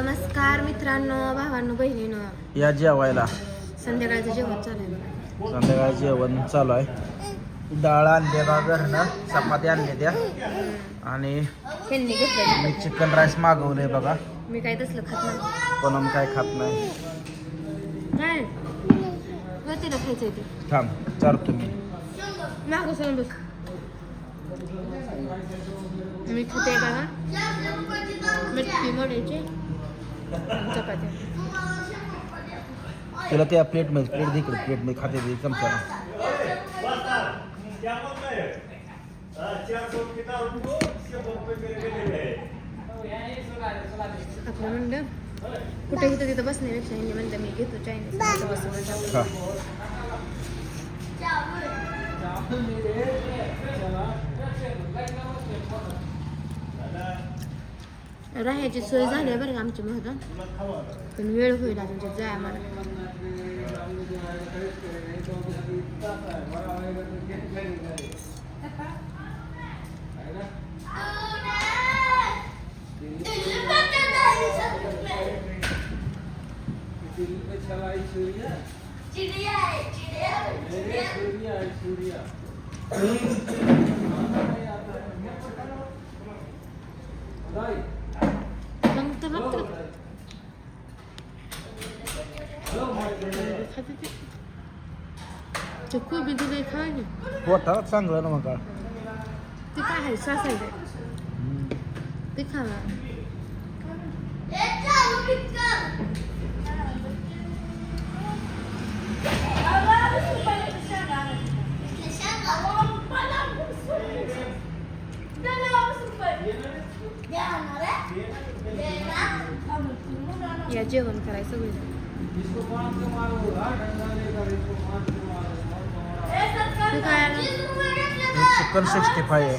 नमस्कार मित्रांनो भावांनो बहिणीनो. या जेवायला. संध्याकाळचं जेवण चालू आहे. बघा. संध्याकाळी जेवण चालू आहे. डाळ आणले बा घरनं चपाती आणले त्या. आणि ह्यांनी घेतलं मी चिकन राईस मागवले बघा. मी काय तसलं खात नाही. पण काय खात नाही. काय? तुला तिला खायचंय ते. थांब चारतो मी मागं सरून बस मी खाते बघा. मिरची मोडायची. चपात्या तिला त्या प्लेटमध्ये प्लेट इकडे प्लेटमध्ये खाते ते चमचा आपलं म्हणलं कुठे इथं तिथं बसण्यापेक्षा म्हणलं मी घेतो चायनीज बसून राहायची सोय झाली आहे बरं का आमची महत्त्व पण वेळ होईल अजून जाय आम्हाला मग तर लागतं का? खाते ते. ते कोबी दिले खायला पोटाला चांगलं ना मग ते काय आहे? सासायचं ते. खावा या जेवण करायचं आलं? चिकन सिक्स्टी फाय आहे.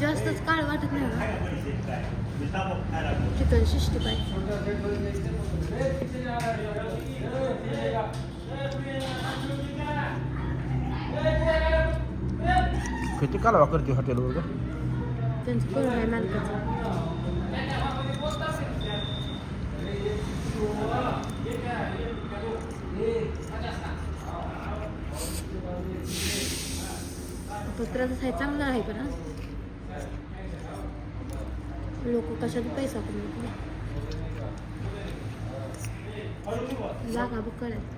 जास्तच काळ वाटत नाही चिकन शिष्टी पाहिजे किती कालवा करते हॉटेलवर त्यांचं करून आहे मालकाचं. पत्राचं आहे चांगलं आहे पण लोक कशात पैसा करून जागा बुक करायचं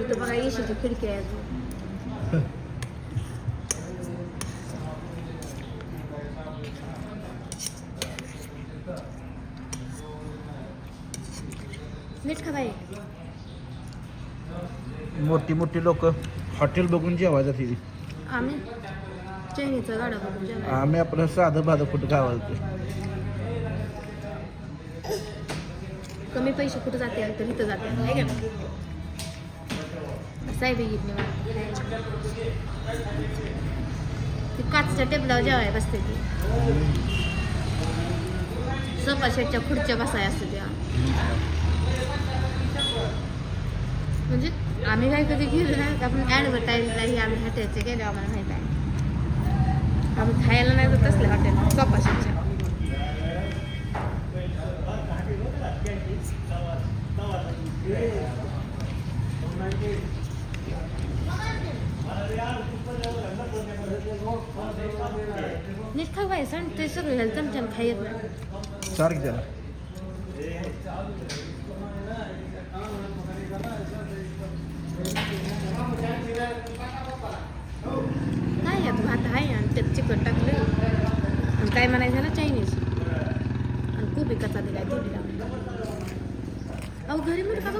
इथं बघा येशीची खिडकी आहे मीठ खा बाई मोठी मोठी लोक हॉटेल बघून जेवाय जाते आम्ही चैनीचा गाडा बघून जेवायला. आम्ही आपलं साधं भाधं कुठं गावाला कमी पैसे कुठं जाते तर इथं जाते आहे का साहेब येत नाही ती काचच्या टेबलावर जेवाय बसते ती. सोफा सेटच्या खुर्च्या बसाय असते त्या. म्हणजे आम्ही काय कधी घेऊ ना आपण ॲडव्हर्टाईजलाही आम्ही हॉटेलचे गेले आम्हाला माहीत आहे. आम्ही खायला नाही जात असले हॉटेल सोफा नीट खा सण ते सगळं ह्याला चमच्यानं खायत नाही चार की त्याला काय यात भात आहे आणि त्यात चिकन टाकलं आणि काय म्हणायचं ना चायनीज आणि कोबी कचा दिलाय तो दिला अहो घरी म्हणून का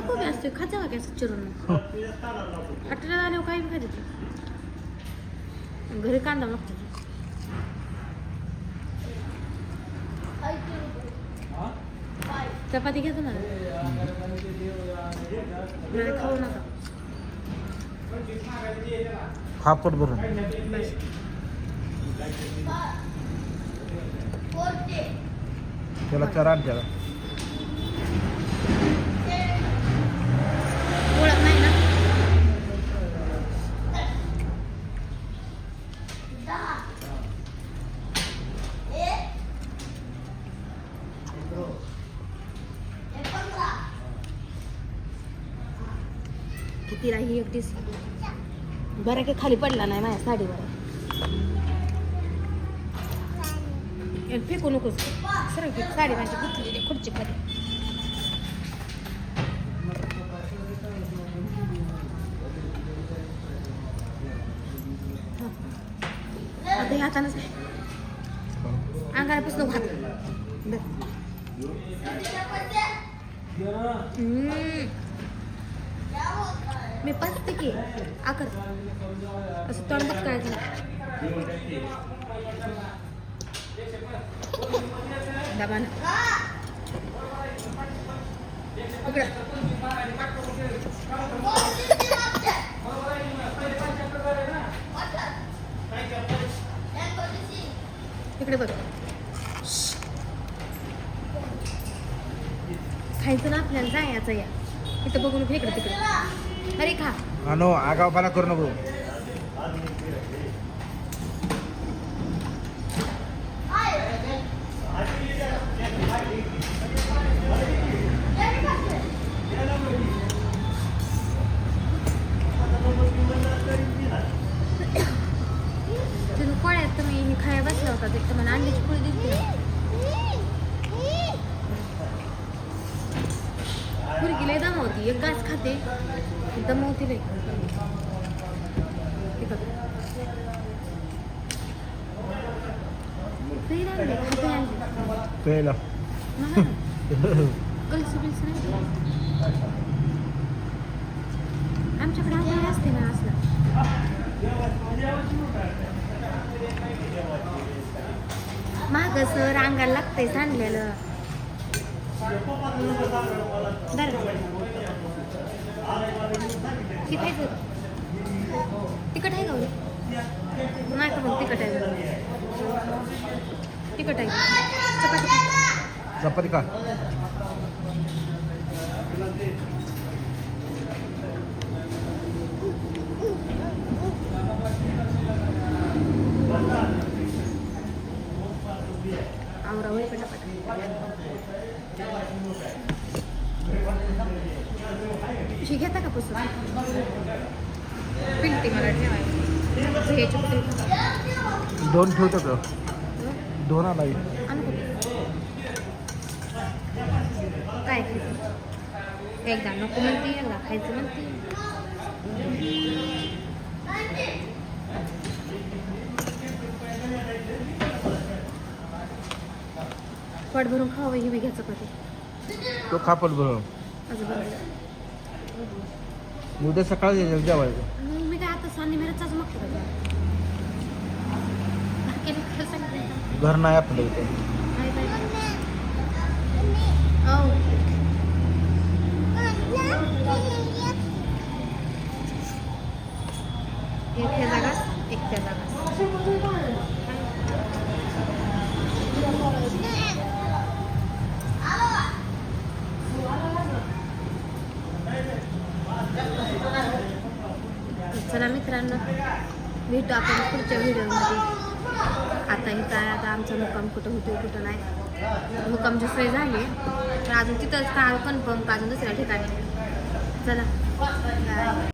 कोबी असते खायचा का असं चिरून? हॉटेलात आल्यावर काही बी खायचं घरी कांदा लागतो चपाती घेतो ना. नाही खाऊ नका. हा पोट भरून. त्याला चार त्याला. तिला ही एकटीच. बरं की खाली पडला नाही माझ्या साडीवर. फेकू नकोस. सरळ फेक. साडी माझी गुतलेली खुर्ची खाली. आता हे हातानंच अंगाला पुसलो हात. मी पाच की आकर असं तोंड करायचं दाबा ना इकडे बघ. खायचं ना आपल्याला जायचं या. इथं बघून इकडे तिकडे. अरे खा. अनो आगावपणा करू नको. तुम्ही पोळ्यात तुम्ही हे खाया बसला होता तर तुम्हाला अंड्याची पोळी दिसते पुरगी लय दमवती एक घास खाते. हे. कलसी बिलसी नाही आमच्याकडे आंघोळ असते ना असलं महाग असं रांगायला लागतंय सांडलेलं बरं गं? तिखट आहे का? नाही का मग तिखट आहे गं? तिखट आहे चपाती. चपाती का आवरा होईल ही घेता का पुस्तक? पिलटी मला ठेवायची. घ्यायची. कुठे दोन ठेवतो का? दोन आला काय खायचं? एकदा नको म्हणते एकदा खायचं म्हणते. पोट भरून खावं ही बी घ्यायचं कधी? तो बरोबर असं बरं. उद्या सकाळी जेवायचं मग मी काय आता सांगते मिरचाच सांगितलं घर नाही आपलं इथे. काय काय औ चला मित्रांनो भेटू आपण पुढच्या व्हिडिओमध्ये. आता इथं आहे आता आमचा मुक्काम कुठं होतो कुठं नाही. मुक्कामची सोय झाली तर अजून तिथंच का कन्फर्म का अजून दुसऱ्या ठिकाणी. चला.